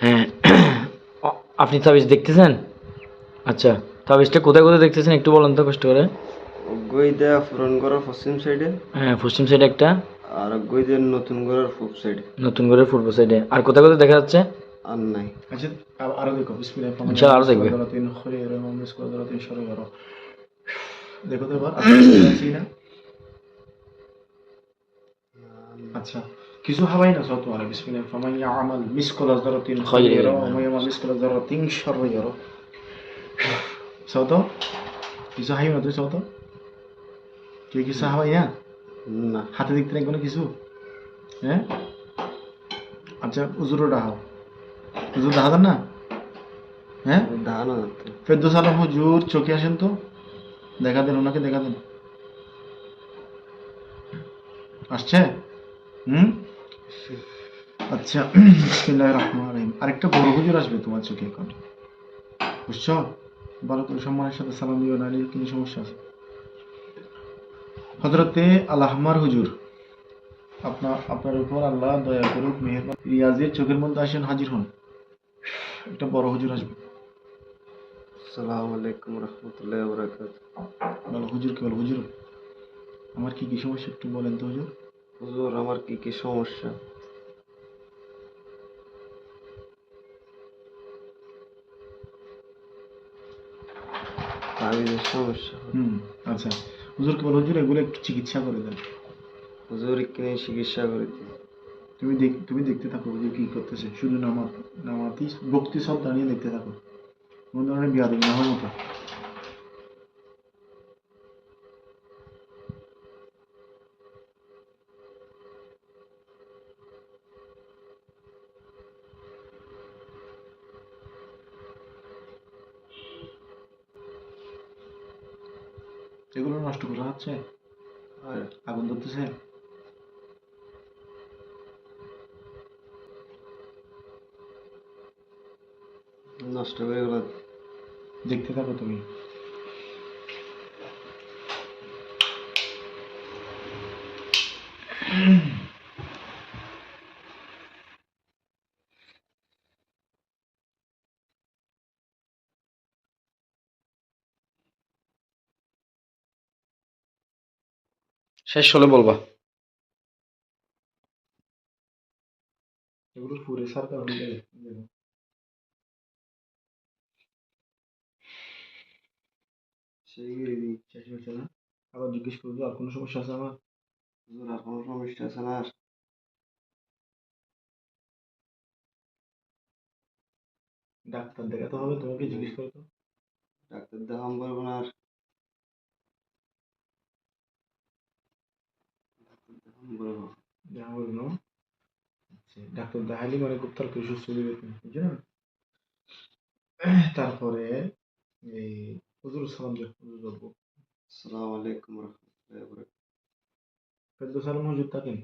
হ্যাঁ আপনি তাবিজ দেখতেছেন আচ্ছা তাবিজটা কোথায় কোথায় দেখতেছেন একটু বলেন তো কষ্ট করে অগ্গইদা পুরন ঘরের পশ্চিম সাইডে হ্যাঁ পশ্চিম সাইডে একটা আর অগ্গইদের নতুন ঘরের পূব সাইডে নতুন করে পূর্ব সাইডে আর কোথায় কোথায় দেখা যাচ্ছে আর নাই আচ্ছা আ- আরও দেখো বিসমিল্লাহ আচ্ছা, আরও দেখবে। তিন খৈর এবং মিসকাল তিন সরে করো দেখো তো এবার আছি না আচ্ছা কিছু হাবাই না সত আর বিসমিল্লাহ ফামান ইয়ামাল মিসকাল যারাতিন খায়রা খায়রা ওয়া ইয়ামাল মিসকাল যারাতিন শাররা ইয়ারা সত কিছু হাই না তুই সত কে কিছু হাবাই না না। হাতে দেখতে নাই কোনো কিছু? হ্যাঁ? আচ্ছা উজুরও ডাহাও উজুর ডাহা না? হ্যাঁ? ফেরদৌস আলম হুজুর চোখে আসেন তো? দেখা দেন ওনাকে দেখা দেন আসছে? হুম? আচ্ছা রহিম আরেকটা বড় হুজুর আসবে তোমার চোখে এখন। বুঝছ? ভালো করে সম্মানের সাথে সালাম দিও নাহলে কিন্তু সমস্যা আছে। হজরতে আল্লাহমার হুজুর আপনার আপনার উপর আল্লাহ দয়া করুক মেহেরবান রিয়াজের চোখের মধ্যে আসেন হাজির হন। একটা বড় হুজুর আসবে। আসসালামু আলাইকুম রহমতুল্লাহ বরকাত বলো হুজুর কি বলো হুজুর আমার কি কি সমস্যা একটু বলেন তো হুজুর। হুজুর আমার কি কি সমস্যা? তাবিজের সমস্যা। হুম আচ্ছা। হুজুর কি বলো হুজুর এগুলো একটু চিকিৎসা করে দেন। হুজুর কিনে চিকিৎসা করে তুমি দেখ তুমি দেখতে থাকো কি করতেছে। শুধু নামাজ নামাতি ভক্তি সব দাঁড়িয়ে দেখতে থাকো। কোনো ধরনের বিয়াদ না হওয়ার মতো। এগুলো নষ্ট করা হচ্ছে? আর আগুন ধরতেছে? নষ্ট করে গেল দেখতে থাকো তুমি। শেষ হলে বলবা। এগুলো ফুরে সার সেই শেষ হচ্ছে না। আবার জিজ্ঞেস করব আর কোনো সমস্যা আছে আমার? আর কোনো সমস্যা আছে না আর? ডাক্তার দেখাতে হবে তোমাকে জিজ্ঞেস করতো ডাক্তার দেখাম পারব না আর। না আচ্ছা ডাক্তার দেখাইলে মানে খুব তাড়াতাড়ি সুস্থ হয়ে যাবে তুমি বুঝছ না তারপরে এই হুজুর সালাম হুজুর আসসালামু আলাইকুম রহমতুল্লাহ ফেরদৌস আলম হুজুর থাকেন